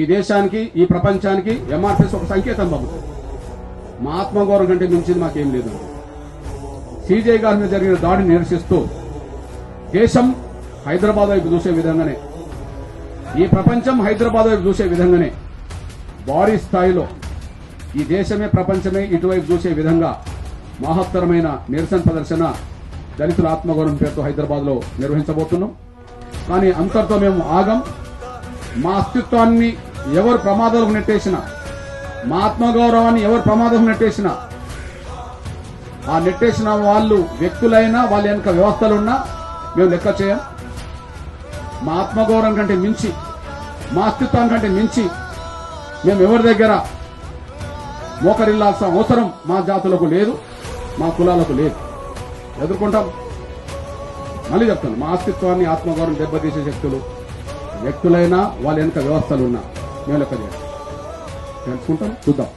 ఈ దేశానికి ఈ ప్రపంచానికి ఎంఆర్పిఎస్ ఒక సంకేతం పంపుతుంది మా ఆత్మగౌరవం కంటే మించింది మాకేం లేదు. సీజే గారి మీద జరిగిన దాడిని నిరసిస్తూ దేశం హైదరాబాద్ వైపు చూసే విధంగానే ఈ ప్రపంచం హైదరాబాద్ వైపు చూసే విధంగానే భారీ స్థాయిలో ఈ దేశమే ప్రపంచమే ఇటువైపు చూసే విధంగా మహత్తరమైన నిరసన ప్రదర్శన దళితుల ఆత్మగౌరవం పేరుతో హైదరాబాద్లో నిర్వహించబోతున్నాం. కానీ అంతటితో మేము ఆగం. మా అస్తిత్వాన్ని ఎవరు ప్రమాదాలకు నెట్టేసినా మా ఆత్మగౌరవాన్ని ఎవరు ప్రమాదం నెట్టేసినా ఆ నెట్టేసిన వాళ్ళు వ్యక్తులైనా వాళ్ళ వెనక వ్యవస్థలున్నా మేము లెక్క చేయం. మా ఆత్మగౌరవం కంటే మించి మా అస్తిత్వం కంటే మించి మేము ఎవరి దగ్గర మోకరిల్లాల్సిన అవసరం మా జాతులకు లేదు మా కులాలకు లేదు. ఎదుర్కొంటాం. మళ్ళీ చెప్తాను మా అస్తిత్వాన్ని ఆత్మగౌరవం దెబ్బతీసే శక్తులు వ్యక్తులైనా వాళ్ళ వెనక ميلا كذا. يعني فونتا بدأ.